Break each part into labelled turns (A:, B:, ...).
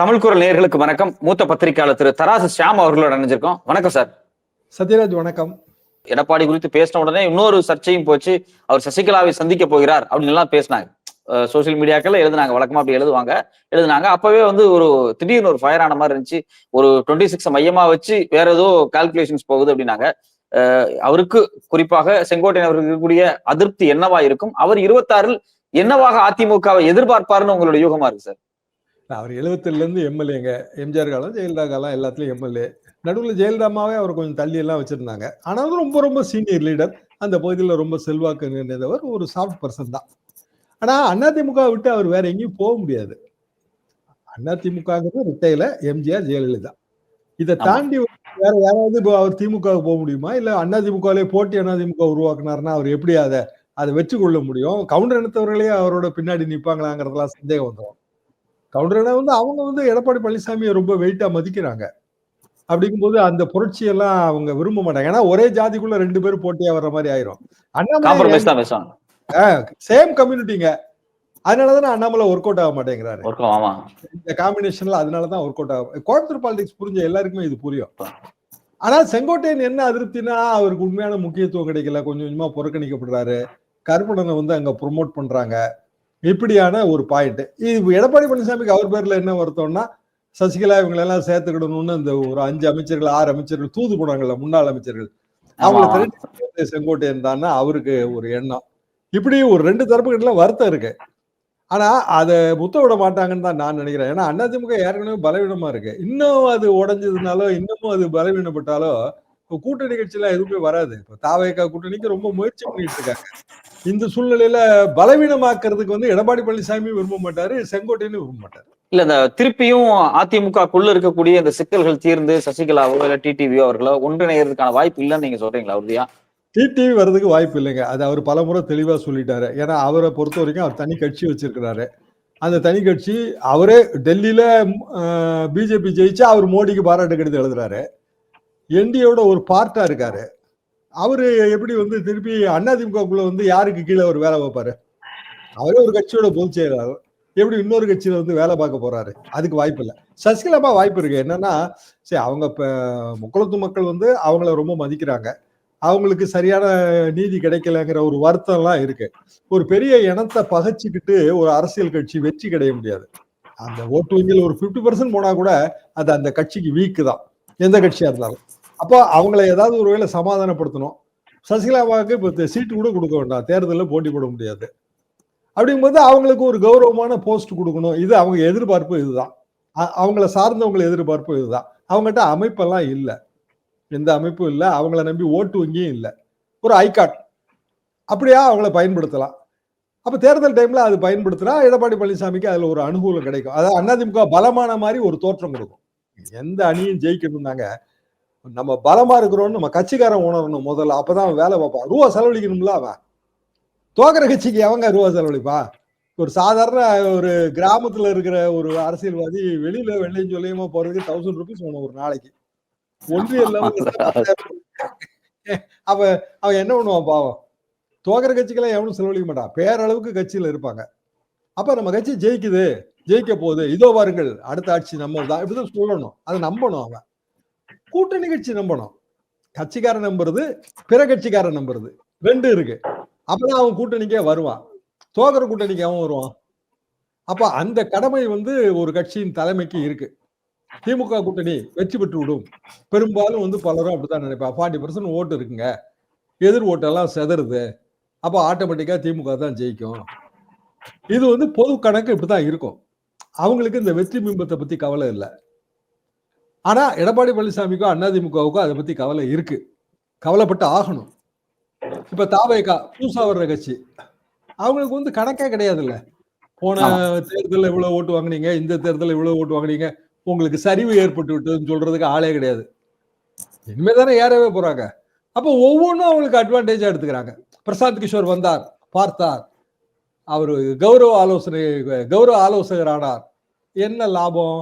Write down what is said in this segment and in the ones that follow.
A: தமிழ் குரல் நேயர்களுக்கு வணக்கம். மூத்த பத்திரிகையாளர் திரு தராசு ஷியாம் அவர்களோட இணைஞ்சிருக்கோம். வணக்கம் சார்.
B: சத்யராஜ் வணக்கம்.
A: எடப்பாடி குறித்து பேசின உடனே இன்னொரு சர்ச்சையும் போச்சு. அவர் சசிகலாவை சந்திக்க போகிறார் அப்படின்னு எல்லாம் பேசினாங்க. சோசியல் மீடியாக்கள்ல எழுதுனாங்க. வழக்கமா அப்படி எழுதுவாங்க. எழுதுனாங்க. அப்பவே வந்து ஒரு திடீர்னு ஒரு ஃபயர் ஆன மாதிரி இருந்துச்சு. ஒரு டுவெண்ட்டி சிக்ஸ் மையமா வச்சு வேற ஏதோ கால்குலேஷன்ஸ் போகுது அப்படின்னாங்க. அவருக்கு குறிப்பாக செங்கோட்டையன் அவருக்கு இருக்கக்கூடிய அதிருப்தி என்னவா இருக்கும்? அவர் இருபத்தாறில் என்னவாக அதிமுகவை எதிர்பார்ப்பாருன்னு உங்களோட யூகமா இருக்கு சார்?
B: அவர் எழுபத்தில இருந்து எம்எல்ஏங்க எம்ஜிஆர் காலம் ஜெயலலிதா காலம் எல்லாத்துலயும் எம்எல்ஏ. நடுவில் ஜெயலலிதாமாவே அவர் கொஞ்சம் தள்ளி எல்லாம் வச்சிருந்தாங்க ஆனாலும் ரொம்ப ரொம்ப சீனியர் லீடர் அந்த பகுதியில் ரொம்ப செல்வாக்கு நிறைந்தவர் ஒரு சாஃப்ட் பர்சன் தான். ஆனா அதிமுக விட்டு அவர் வேற எங்கேயும் போக முடியாது. அதிமுகங்கிறது ரிட்டையில எம்ஜிஆர் ஜெயலலிதா. இதை தாண்டி வேற யாராவது இப்போ அவர் திமுக போக முடியுமா? இல்ல அதிமுகவிலே போட்டி அதிமுக உருவாக்குனாருன்னா அவர் எப்படி அதை அதை வச்சு கொள்ள முடியும்? கவுண்டர் இனத்தவர்களே அவரோட பின்னாடி நிப்பாங்களாங்கிறதுலாம் சந்தேகம் வந்துடும் கவுண்டர் வந்து அவங்க வந்து எடப்பாடி பழனிசாமியை ரொம்ப வெயிட்டா மதிக்கிறாங்க. அப்படிங்கும்போது அந்த புரட்சியெல்லாம் அவங்க விரும்ப மாட்டாங்க. ஏன்னா ஒரே ஜாதிக்குள்ள ரெண்டு பேரும் போட்டியா வர்ற மாதிரி ஆயிரும். அண்ணாமலை சேம் கம்யூனிட்டிங்க அதனாலதான் அண்ணாமலை ஒர்க் அவுட் ஆக மாட்டேங்கிறாரு. இந்த காம்பினேஷன்ல அதனாலதான் ஒர்க் அவுட் ஆகும். கோயம்புத்தூர் பாலிடிக்ஸ் புரிஞ்ச எல்லாருக்குமே இது புரியும். ஆனா செங்கோட்டையன் என்ன அதிருப்தினா அவருக்கு உண்மையான முக்கியத்துவம் கிடைக்கல. கொஞ்சம் கொஞ்சமா புறக்கணிக்கப்படுறாரு. கருப்பணனை வந்து அங்க ப்ரொமோட் பண்றாங்க. இப்படியான ஒரு பாயிண்ட் இது எடப்பாடி பழனிசாமிக்கு அவர் பேர்ல என்ன வருத்தம்னா சசிகலா இவங்களை எல்லாம் சேர்த்துக்கிடணும்னு இந்த ஒரு அஞ்சு அமைச்சர்கள் ஆறு அமைச்சர்கள் தூது போனாங்கல்ல முன்னாள் அமைச்சர்கள். அவங்களை செங்கோட்டையன் தானே அவருக்கு ஒரு எண்ணம். இப்படி ஒரு ரெண்டு தரப்புகிட்ட வருத்தம் இருக்கு. ஆனா அதை முத்த விட மாட்டாங்கன்னு தான் நான் நினைக்கிறேன். ஏன்னா அதிமுக ஏற்கனவே பலவீனமா இருக்கு. இன்னும் அது உடஞ்சதுனாலோ இன்னமும் அது பலவீனப்பட்டாலோ இப்போ கூட்டணி கட்சியெல்லாம் எதுவுமே வராது. இப்போ தாவேக்கா கூட்டணிக்கு ரொம்ப முயற்சி பண்ணிட்டு இருக்காங்க. இந்த சூழ்நிலையில பலவீனமாக்குறதுக்கு வந்து எடப்பாடி பழனிசாமி விரும்ப மாட்டாரு செங்கோட்டையனும் விரும்ப மாட்டாரு.
A: இல்ல இந்த திருப்பியும் அதிமுகக்குள்ள இருக்கக்கூடிய இந்த சிக்கல்கள் தீர்ந்து சசிகலாவோ இல்ல டிடிவியோ அவர்களோ ஒன்றிணைகிறதுக்கான வாய்ப்பு இல்லைன்னு நீங்க சொல்றீங்களா உறுதியா?
B: டிடிவி வர்றதுக்கு வாய்ப்பு இல்லைங்க. அது அவர் பலமுறை தெளிவா சொல்லிட்டாரு. ஏன்னா அவரை பொறுத்த வரைக்கும் அவர் தனி கட்சி வச்சிருக்கிறாரு. அந்த தனி கட்சி அவரே டெல்லியில பிஜேபி ஜெயிச்சா அவர் மோடிக்கு பாராட்டு கடிதம் எழுதுறாரு. என்டியோட ஒரு பார்ட்டா இருக்காரு. அவரு எப்படி வந்து திருப்பி அதிமுகக்குள்ள வந்து யாருக்கு கீழே அவர் வேலை பார்ப்பாரு? அவரே ஒரு கட்சியோட பொதுச் செயலாளர். எப்படி இன்னொரு கட்சியில வந்து வேலை பார்க்க போறாரு? அதுக்கு வாய்ப்பு இல்லை. சசிகலாமா வாய்ப்பு இருக்கு. என்னன்னா சரி அவங்க இப்போ முக்குளத்து மக்கள் வந்து அவங்கள ரொம்ப மதிக்கிறாங்க. அவங்களுக்கு சரியான நீதி கிடைக்கலங்கிற ஒரு வருத்தம்லாம் இருக்கு. ஒரு பெரிய இனத்தை பகைச்சிக்கிட்டு ஒரு அரசியல் கட்சி வெற்றி கிடைய முடியாது. அந்த ஓட்டு வங்கியில் ஒரு 50% பர்சன்ட் போனா கூட அது அந்த கட்சிக்கு வீக்கு தான். எந்த கட்சியா இருந்தாலும். அப்போ அவங்கள ஏதாவது ஒரு வேலை சமாதானப்படுத்தணும். சசிகலாவுக்கு இப்போ சீட்டு கூட கொடுக்க வேண்டாம். தேர்தலில் போட்டி போட முடியாது. அப்படிங்கும்போது அவங்களுக்கு ஒரு கௌரவமான போஸ்ட் கொடுக்கணும். இது அவங்க எதிர்பார்ப்பு இதுதான். அவங்கள சார்ந்தவங்கள எதிர்பார்ப்பு இதுதான். அவங்ககிட்ட அமைப்பெல்லாம் இல்லை. எந்த அமைப்பும் இல்லை. அவங்கள நம்பி ஓட்டு வங்கியும் இல்லை. ஒரு ஐகாட் அப்படியா அவங்கள பயன்படுத்தலாம். அப்போ தேர்தல் டைம்ல அது பயன்படுத்தினா எடப்பாடி பழனிசாமிக்கு அதில் ஒரு அனுகூலம் கிடைக்கும். அதாவது அதிமுக பலமான மாதிரி ஒரு தோற்றம் கொடுக்கும். எந்த அணியும் ஜெயிக்கணும்னாங்க. நம்ம பலமா இருக்கிறோம்னு நம்ம கட்சிக்காரன் உணரணும் முதல்ல. அப்பதான் அவன் வேலை பார்ப்பான். ரூபா செலவழிக்கணும்ல அவன். தோக்கிற கட்சிக்கு அவங்க ரூபா செலவழிப்பா? ஒரு சாதாரண ஒரு கிராமத்துல இருக்கிற ஒரு அரசியல்வாதி வெளியில வெள்ளையும் சொல்லியுமா போறதுக்கு தௌசண்ட் ருபீஸ் வேணும் ஒரு நாளைக்கு. ஒன்றிய அவ அவன் என்ன பண்ணுவான் பாவம்? தோக்கிற கட்சிக்கெல்லாம் எவனும் செலவழிக்க மாட்டான். பேரளவுக்கு கட்சியில இருப்பாங்க. அப்ப நம்ம கட்சி ஜெயிக்குது. ஜெயிக்க போகுது. இதோ பாருங்கள். அடுத்த ஆட்சி நம்ம தான். இப்படிதான் சொல்லணும். அதை நம்பணும் அவன். கூட்டணி கட்சி நம்பணும். கட்சிக்காரன் நம்புறது பிற கட்சிக்காரன் நம்புறது. ரெண்டு இருக்கு. அப்பதான் அவன் கூட்டணிக்கே வருவான். தோகர கூட்டணிக்கு அவன் வருவான். அப்ப அந்த கடமை வந்து ஒரு கட்சியின் தலைமைக்கு இருக்கு. திமுக கூட்டணி வெற்றி பெற்று விடும். பெரும்பாலும் வந்து பலரும் அப்படித்தான் நினைப்பா ஃபார்ட்டி பர்சன்ட் ஓட்டு இருக்குங்க. எதிர் ஓட்டெல்லாம் செதறுது. அப்போ ஆட்டோமேட்டிக்காக திமுக தான் ஜெயிக்கும். இது வந்து பொது கணக்கு இப்படிதான் இருக்கும். அவங்களுக்கு இந்த வெற்றி பிம்பத்தை பற்றி கவலை இல்லை. ஆனா எடப்பாடி பழனிசாமிக்கோ அதிமுகவுக்கோ அதை பத்தி கவலை இருக்கு. கவலைப்பட்டு ஆகணும். இப்ப தாவேகா புதுசா வர்ற கட்சி. அவங்களுக்கு வந்து கணக்கே கிடையாதுல்ல. போன தேர்தலில் இவ்வளவு ஓட்டு வாங்குனீங்க இந்த தேர்தலில் இவ்வளவு ஓட்டு வாங்குனீங்க. உங்களுக்கு சரிவு ஏற்பட்டு விட்டதுன்னு சொல்றதுக்கு ஆளே கிடையாது. இனிமே தானே ஏறவே போறாங்க. அப்போ ஒவ்வொன்றும் அவங்களுக்கு அட்வான்டேஜா எடுத்துக்கிறாங்க. பிரசாந்த் கிஷோர் வந்தார் பார்த்தார். அவர் கௌரவ ஆலோசனை கௌரவ ஆலோசகர் ஆனார். என்ன லாபம்?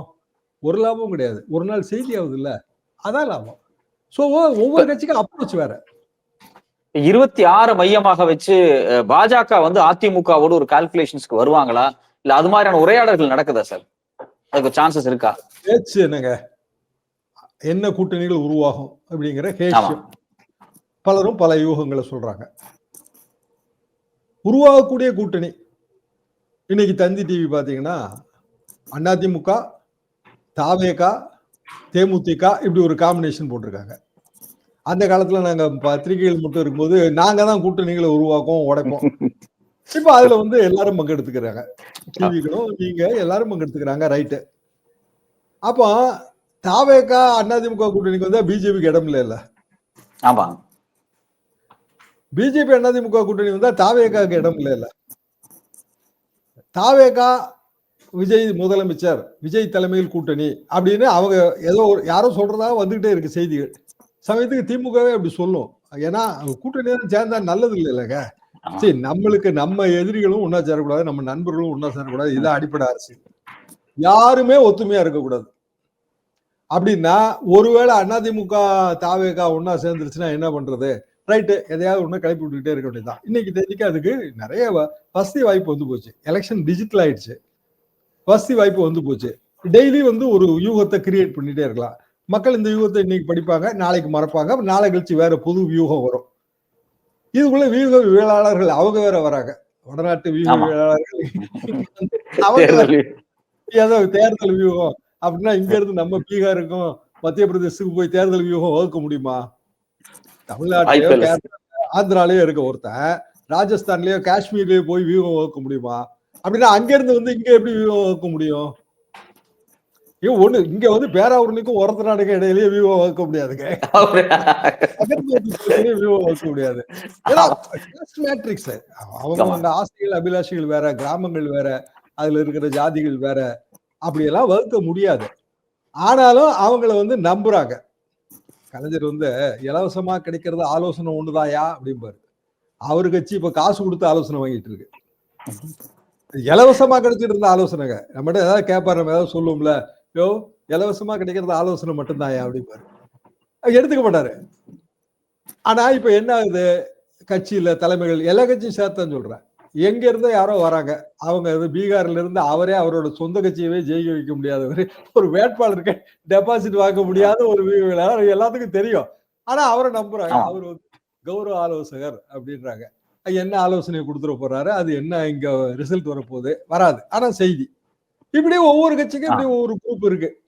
B: ஒரு லாபமும் கிடையாது. ஒரு நாள் செய்தி ஆகுது இல்ல அதான் லாபம். ஸோ ஒவ்வொரு கட்சிக்கும் அப்ரோச் வேற.
A: இருபத்தி ஆறு மையமாக வச்சு பாஜக வந்து அதிமுகவோட ஒரு கால்குலேஷன்ஸ்க்கு வருவாங்களா? இல்ல அது மாதிரியான உரையாடல்கள் நடக்குதா சார் அதுக்கு சான்சஸ் இருக்கா?
B: பேச்சு என்னங்க? என்ன கூட்டணிகள் உருவாகும் அப்படிங்கிற கேஷம் பலரும் பல யூகங்களை சொல்றாங்க. உருவாகக்கூடிய கூட்டணி. இன்னைக்கு தந்தி டிவி பாத்தீங்கன்னா அதிமுக தாவேகா தேமுதிக இப்படி ஒரு காம்பினேஷன் போட்டிருக்காங்க. அந்த காலத்துல நாங்க பத்திரிகைகள் மட்டும் இருக்கும்போது நாங்க தான் கூட்டணிகளை உருவாக்குவோம் உடைப்போம். இப்ப அதுல வந்து எல்லாரும் பங்கெடுத்துக்கிறாங்க டிவிகளும் நீங்க எல்லாரும் பங்கெடுத்துக்கிறாங்க ரைட்டு அப்போ தாவேகா அதிமுக கூட்டணிக்கு வந்தா பிஜேபிக்கு இடம் இல்ல
A: ஆமா.
B: பிஜேபி அதிமுக கூட்டணி வந்தா தாவேகாக்கு இடம் இல்ல தாவேகா விஜய் முதலமைச்சர் விஜய் தலைமையில் கூட்டணி அப்படின்னு அவங்க ஏதோ ஒரு யாரோ சொல்றதா வந்துகிட்டே இருக்கு செய்திகள். சமயத்துக்கு திமுகவே அப்படி சொல்லும். ஏன்னா கூட்டணி சேர்ந்தா நல்லது இல்லைல்லங்க
A: ஆமா.
B: சரி நம்மளுக்கு நம்ம எதிரிகளும் ஒன்னா சேரக்கூடாது நம்ம நண்பர்களும் ஒன்னா சேரக்கூடாது. இதான் அடிப்படை அரசியல் யாருமே ஒத்துமையா இருக்கக்கூடாது. அப்படின்னா ஒருவேளை அதிமுக தாவேகா ஒன்னா சேர்ந்துருச்சுன்னா என்ன பண்றது? ரைட்டு எதையாவது ஒண்ணு கிளப்பி விட்டுக்கிட்டே இருக்க வேண்டியதுதான். இன்னைக்கு தேதிக்கு அதுக்கு நிறைய வசதி வாய்ப்பு வந்து போச்சு. எலெக்ஷன் டிஜிட்டல் ஆயிடுச்சு. வசதி வாய்ப்பு வந்து போச்சு. டெய்லி வந்து ஒரு யூகத்தை கிரியேட் பண்ணிட்டே இருக்கலாம். மக்கள் இந்த யூகத்தை இன்னைக்கு படிப்பாங்க நாளைக்கு மறப்பாங்க. நாளை கழிச்சு வேற புது வியூகம் வரும். இதுக்குள்ள வியூக வியலாளர்கள் அவங்க வேற வராங்க. வடநாட்டு வியூக. வியலாளர்கள். ஏதோ தேர்தல் வியூகம். அப்படின்னா இங்க இருந்து நம்ம பீகாருக்கும் மத்திய பிரதேசத்துக்கு போய் தேர்தல் வியூகம் வகுக்க முடியுமா? தமிழ்நாட்டிலயோ ஆந்திராலயோ இருக்க ஒருத்தன் ராஜஸ்தான்லயோ காஷ்மீர்லயோ போய் வியூகம் வகுக்க முடியுமா? அப்படின்னா அங்க இருந்து வந்து இங்க எப்படி வகுக்க முடியும்? ஐயோ ஒண்ணு இங்க வந்து பேராவூரனுக்கும் ஒரத்த நாடுக்கும் இடையிலேயே வியூகம் வகுக்க முடியாதுங்க. வியூகம் வகுக்க முடியாது. மேட்ரிக்ஸ் அவங்க அவங்க ஆசைகள் அபிலாஷைகள் வேற கிராமங்கள் வேற அதுல இருக்கிற ஜாதிகள் வேற அப்படியெல்லாம் வகுக்க முடியாது. ஆனாலும் அவங்கள வந்து நம்புறாங்க. கலைஞர் வந்து இலவசமா கிடைக்கிறது ஆலோசனை ஒண்ணுதாயா? அப்படிம்பாரு. அவரு கட்சி இப்ப காசு கொடுத்து ஆலோசனை வாங்கிட்டு இருக்கு. இலவசமா கிடைச்சிட்டு இருந்த ஆலோசனைங்க. நம்மகிட்ட ஏதாவது கேட்பாரு நம்ம ஏதாவது சொல்லுவோம்ல. யோ இலவசமா கிடைக்கிறது ஆலோசனை மட்டும்தாயா அப்படிம்பாரு. எடுத்துக்க மாட்டாரு. ஆனா இப்ப என்ன ஆகுது? கட்சியில தலைமைகள் எல்லா கட்சியும் சேர்த்தான் சொல்றேன். எங்க இருந்தோ யாரோ வராங்க. அவங்க பீகார்ல இருந்து அவரே அவரோட சொந்த கட்சியவே ஜெயிக்க வைக்க முடியாதவர். ஒரு வேட்பாளருக்கு டெபாசிட் வாங்க முடியாத ஒரு எல்லாத்துக்கும் தெரியும். ஆனா அவரை நம்புறாங்க. அவர் கௌரவ ஆலோசகர் அப்படின்றாங்க. என்ன ஆலோசனை கொடுத்துட போறாரு? அது என்ன இங்க ரிசல்ட் வரப்போகுது? வராது. ஆனா செய்தி. இப்படி ஒவ்வொரு கட்சிக்கும் இப்படி ஒவ்வொரு குரூப் இருக்கு.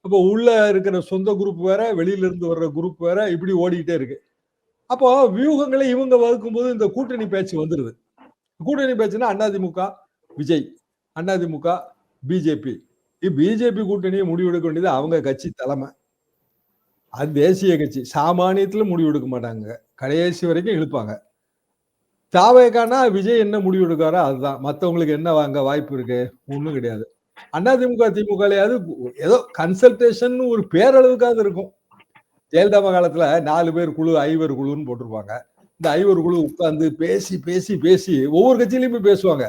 B: அப்போ உள்ள இருக்கிற சொந்த குரூப் வேற வெளியில இருந்து வர்ற குரூப் வேற இப்படி ஓடிக்கிட்டே இருக்கு. அப்போ வியூகங்களை இவங்க வகுக்கும் போது இந்த கூட்டணி பேச்சு வந்துருது. கூட்டணி பேச்சுன்னா அதிமுக விஜய். அதிமுக பிஜேபி. பிஜேபி கூட்டணியை முடிவெடுக்க வேண்டியது அவங்க கட்சி தலைமை. அது தேசிய கட்சி. சாமானியத்துல முடிவெடுக்க மாட்டாங்க. கடைசி வரைக்கும் இழுப்பாங்க. தாவேக்கானா விஜய் என்ன முடிவு எடுக்காரோ அதுதான். மத்தவங்களுக்கு என்ன வாங்க வாய்ப்பு இருக்கு? ஒண்ணும் கிடையாது. அதிமுக திமுகலையாவது ஏதோ கன்சல்டேஷன் ஒரு பேரளவுக்காவது இருக்கும். ஜெயலலிதா காலத்துல நாலு பேர் குழு ஐவர் குழுன்னு போட்டிருப்பாங்க. இந்த ஐவர் குழு உட்கார்ந்து பேசி பேசி பேசி ஒவ்வொரு கட்சியிலயும் போய் பேசுவாங்க.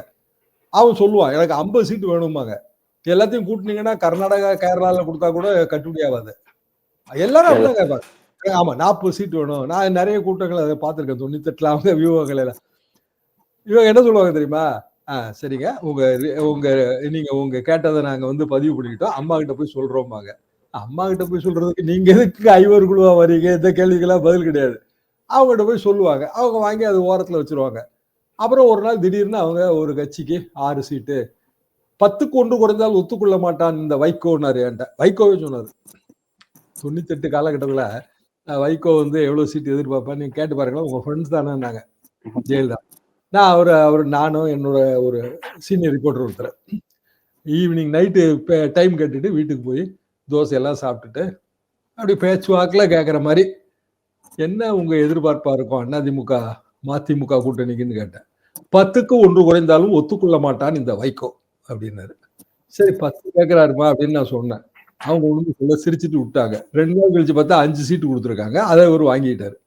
B: அவன் சொல்லுவான் எனக்கு ஐம்பது சீட்டு வேணும்பாங்க. எல்லாத்தையும் கூட்டினீங்கன்னா கர்நாடகா கேரளால கொடுத்தா கூட கட்டுப்படி ஆகாது. எல்லாரும் அப்படிதான் கேட்பாங்க. ஆமா நாற்பது சீட் வேணும். நான் நிறைய கூட்டங்கள் அதை பார்த்திருக்கேன். தொண்ணூத்தெட்டுல அவங்க வியூகங்கள் எல்லாம். இவங்க என்ன சொல்லுவாங்க தெரியுமா? ஆ சரிங்க. உங்க உங்க நீங்க உங்க கேட்டதை நாங்க வந்து பதிவு பண்ணிக்கிட்டோம். அம்மா கிட்ட போய் சொல்றோம்பாங்க. அம்மா கிட்ட போய் சொல்றதுக்கு நீங்க எதுக்கு ஐவர் குழுவா வரீங்க? இந்த கேள்விக்கெல்லாம் பதில் கிடையாது. அவங்ககிட்ட போய் சொல்லுவாங்க. அவங்க வாங்கி அது ஓரத்துல வச்சிருவாங்க. அப்புறம் ஒரு நாள் திடீர்னு அவங்க ஒரு கட்சிக்கு ஆறு சீட்டு. பத்துக்கு ஒன்று குறைந்தால் ஒத்துக்கொள்ள மாட்டான் இந்த வைகோன்னாரு என்கிட்ட. வைகோவே சொன்னாரு. தொண்ணூத்தெட்டு காலகட்டத்துல வைகோ வந்து எவ்வளவு சீட் எதிர்பார்ப்பேன் நீங்க கேட்டு பாருங்களேன். உங்க ஃப்ரெண்ட்ஸ் தானேன்னாங்க. ஜெயலலிதா. நான் அவர் அவர் நானும் என்னோட ஒரு சீனியர் ரிப்போர்ட்டர் ஒருத்தர். ஈவினிங் நைட்டு டைம் கட்டிட்டு வீட்டுக்கு போய் தோசையெல்லாம் சாப்பிட்டுட்டு அப்படி பேச்சுவாக்கில் கேட்குற மாதிரி என்ன உங்கள் எதிர்பார்ப்பாக இருக்கும்? அதிமுக மதிமுக கூட்டணிக்குன்னு கேட்டேன். பத்துக்கு ஒன்று குறைந்தாலும் ஒத்துக்கொள்ள மாட்டான் இந்த வைகோ அப்படின்னாரு. சரி பத்து கேட்குறாருமா அப்படின்னு நான் சொன்னேன். அவங்க ஒன்று சொல்ல சிரிச்சிட்டு விட்டாங்க. ரெண்டு நாள் கழிச்சு பார்த்தா அஞ்சு சீட்டு கொடுத்துருக்காங்க. அதை அவர் வாங்கிட்டாரு.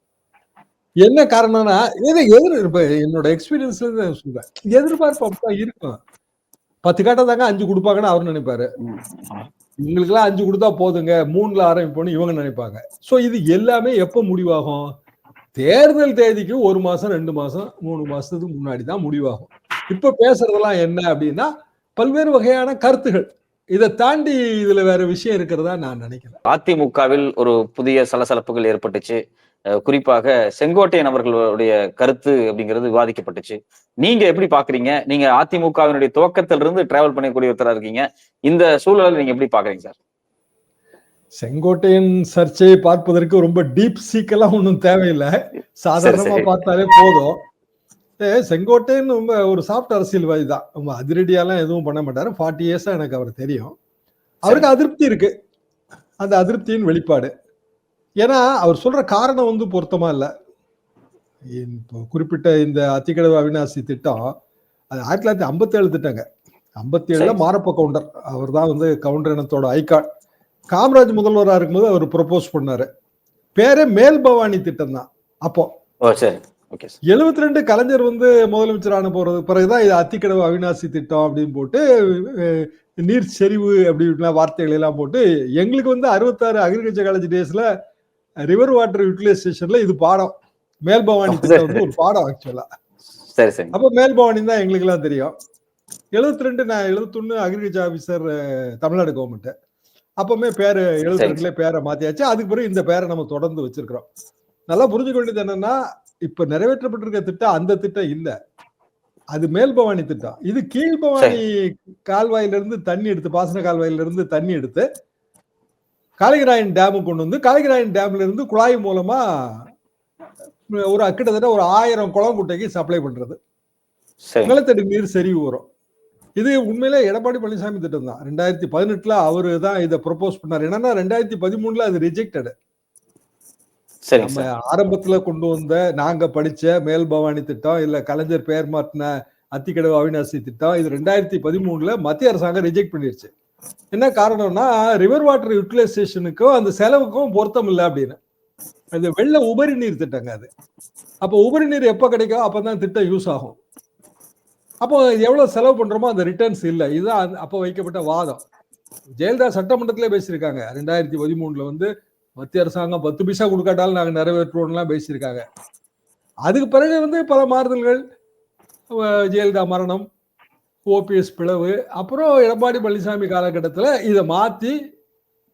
B: என்ன காரணம்னா எது எதிர் இப்ப என்னோட எக்ஸ்பீரியன்ஸ்ல இருந்து சொல்றேன். எதிர்பார்ப்பு அப்படிதான் இருக்கும். பத்து கேட்டதாங்க அஞ்சு கொடுப்பாங்கன்னு அவர் நினைப்பாரு. இவங்களுக்கெல்லாம் அஞ்சு கொடுத்தா போதுங்க மூணுல ஆரம்பிப்போம்னு இவங்க நினைப்பாங்க. சோ இது எல்லாமே எப்ப முடிவாகும்? தேர்தல் தேதிக்கு ஒரு மாசம் ரெண்டு மாசம் மூணு மாசத்துக்கு முன்னாடி தான் முடிவாகும். இப்ப பேசுறதெல்லாம் என்ன அப்படின்னா பல்வேறு வகையான கருத்துகள். இதை தாண்டி இதுல வேற விஷயம் இருக்கிறதா நான் நினைக்கிறேன்.
A: அதிமுகவில் ஒரு புதிய சலசலப்புகள் ஏற்பட்டுச்சு. குறிப்பாக செங்கோட்டையன் அவர்களுடைய கருத்து அப்படிங்கிறது விவாதிக்கப்பட்டுச்சு. நீங்க எப்படி பாக்குறீங்க? நீங்க அதிமுகவினுடைய துவக்கத்திலிருந்து டிராவல் பண்ணக்கூடிய ஒருத்தரா இருக்கீங்க. இந்த சூழலை நீங்க எப்படி பாக்குறீங்க சார்
B: செங்கோட்டையன் சர்ச்சையை பார்ப்பதற்கு ரொம்ப டீப் சீக்கெல்லாம் ஒன்றும் தேவையில்லை. சாதாரணமா. பார்த்தாலே போதும். செங்கோட்டையன் ரொம்ப ஒரு சாஃப்ட் அரசியல்வாதி தான். ரொம்ப அதிரடியாலாம் எதுவும் பண்ண மாட்டாரு. ஃபார்ட்டி இயர்ஸா எனக்கு அவர் தெரியும். அவருக்கு அதிருப்தி இருக்கு. அந்த அதிருப்தியின் வெளிப்பாடு. ஏன்னா அவர் சொல்ற காரணம் வந்து பொருத்தமா இல்லை. இப்போ குறிப்பிட்ட இந்த அத்திக்கடவு அவிநாசி திட்டம் அது ஆயிரத்தி தொள்ளாயிரத்தி ஐம்பத்தேழு திட்டங்க. ஐம்பத்தி ஏழுல. மாரப்ப கவுண்டர். அவர் தான் வந்து கவுண்டர் இனத்தோட ஐகான். காமராஜ் முதல்வராக இருக்கும்போது அவர் ப்ரொபோஸ் பண்ணாரு. பேரே மேல் பவானி திட்டம் தான். அப்போ எழுபத்தி ரெண்டு கலைஞர் வந்து முதலமைச்சரான போறது பிறகுதான் இது அத்திக்கடவு அவிநாசி திட்டம் அப்படின்னு போட்டு நீர் செறிவு அப்படின்லாம் வார்த்தைகள் எல்லாம் போட்டு எங்களுக்கு வந்து அறுபத்தாறு அக்ரிகல்ச்சர் காலேஜ் டேஸ்ல ரிவர் வாட்டர் யூட்டிலைசேஷன்ல இது பாடம். மேல் பவானி திட்டம் வந்து ஒரு பாடம் ஆக்சுவலா
A: சரி சரி.
B: அப்போ மேல் பவானி தான் எங்களுக்கு எல்லாம் தெரியும். எழுபத்தி ரெண்டு நான் எழுபத்தொன்னு அக்ரிகல்ச்சர் ஆஃபீஸர் தமிழ்நாடு கவர்மெண்ட் அப்பவுமே பேரு எழுபத்தி ரெண்டுல பேரை மாத்தியாச்சு. அதுக்கு பிறகு இந்த பேரை நம்ம தொடர்ந்து வச்சிருக்கிறோம். நல்லா புரிஞ்சுக்க வேண்டியது என்னன்னா இப்ப நிறைவேற்றப்பட்டிருக்க திட்டம் அந்த திட்டம் இல்ல. அது மேல் பவானி திட்டம். இது கீழ் பவானி கால்வாயில இருந்து தண்ணி எடுத்து பாசன கால்வாயில இருந்து தண்ணி எடுத்து காளிகராயன் டேமுக்கு கொண்டு வந்து காளிகராயன் டேம்ல இருந்து குழாய் மூலமா ஒரு கிட்டத்தட்ட ஒரு ஆயிரம் குளம் குட்டைக்கு சப்ளை பண்றது. நிலத்தடி நீர் செறிவு வரும் இது உண்மையிலே எடப்பாடி பழனிசாமி திட்டம் தான். ரெண்டாயிரத்தி பதினெட்டுல அவரு தான் இதை ப்ரொபோஸ் பண்ணாரு. என்னன்னா ரெண்டாயிரத்தி பதிமூணுல அது ரிஜெக்டட் நம்ம ஆரம்பத்துல கொண்டு வந்த நாங்க படிச்ச மேல் பவானி திட்டம் இல்ல கலைஞர் பெயர் மாற்றின அத்திக்கடவு அவிநாசி திட்டம் இது ரெண்டாயிரத்தி பதிமூணுல மத்திய அரசாங்கம் ரிஜெக்ட் பண்ணிருச்சு. என்ன காரணம்னா ரிவர் வாட்டர் யூட்டிலைசேஷனுக்கும் அந்த செலவுக்கும் பொருத்தம் இல்லை அப்படின்னு. அது வெள்ள உபரி நீர் திட்டங்க அது. அப்போ உபரி நீர் எப்போ கிடைக்கும்? அப்பதான் திட்டம் யூஸ் ஆகும். அப்போ எவ்வளோ செலவு பண்ணுறோமோ அந்த ரிட்டர்ன்ஸ் இல்லை. இதுதான் அப்போ வைக்கப்பட்ட வாதம். ஜெயலலிதா சட்டமன்றத்திலே பேசியிருக்காங்க. ரெண்டாயிரத்தி பதிமூணில் வந்து மத்திய அரசாங்கம் பத்து பைசா கொடுக்காட்டாலும் நாங்கள் நிறைவேற்றுவோம்லாம் பேசியிருக்காங்க. அதுக்கு பிறகு வந்து பல மாறுதல்கள். ஜெயலலிதா மரணம் ஓபிஎஸ் பிளவு அப்புறம் எடப்பாடி பழனிசாமி காலகட்டத்தில் இதை மாற்றி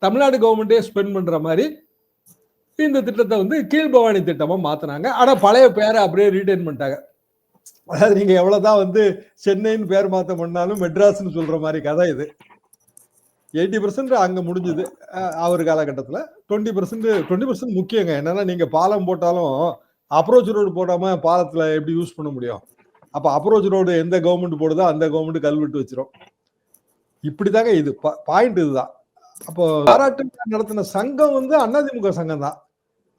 B: தமிழ்நாடு கவர்மெண்ட்டே ஸ்பெண்ட் பண்ணுற மாதிரி இந்த திட்டத்தை வந்து கீழ்பவானி திட்டமாக மாற்றினாங்க ஆனால் பழைய பேரை அப்படியே ரீட்டைன் பண்ணிட்டாங்க. அதாவது நீங்கள் எவ்வளோ தான் வந்து சென்னைன்னு பேர் மாற்ற பண்ணாலும் மெட்ராஸ்னு சொல்கிற மாதிரி கதை இது. எயிட்டி பர்சன்ட் அங்கே முடிஞ்சுது அவர் காலகட்டத்தில். டுவெண்ட்டி பர்சன்ட் டுவெண்ட்டி பர்சன்ட் முக்கியங்க. என்னன்னா நீங்கள் பாலம் போட்டாலும் அப்ரோச் ரோடு போடாமல் பாலத்தில் எப்படி யூஸ் பண்ண முடியும்? அப்ப அப்ரோச் ரோடு எந்த கவர்மெண்ட் போடுதோ அந்த கவர்மெண்ட் கல்வெட்டு வச்சிரும். இப்படிதாங்க இது. பாயிண்ட் இதுதான். அப்போ பாராட்டு நடத்தின சங்கம் வந்து அதிமுக சங்கம் தான்.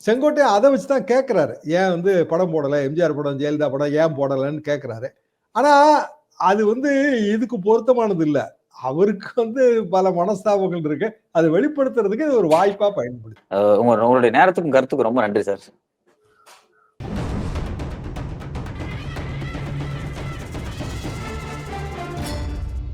B: செங்கோட்டையை அதை வச்சு தான் கேட்கிறாரு ஏன் வந்து படம் போடல? எம்ஜிஆர் படம் ஜெயலலிதா படம் ஏன் போடலன்னு கேட்கிறாரு ஆனா அது வந்து இதுக்கு பொருத்தமானது இல்ல. அவருக்கு வந்து பல மனஸ்தாபங்கள் இருக்கு. அதை வெளிப்படுத்துறதுக்கு இது ஒரு வாய்ப்பா பயன்படுது.
A: உங்களுடைய நேரத்துக்கும் கருத்துக்கும் ரொம்ப நன்றி சார்.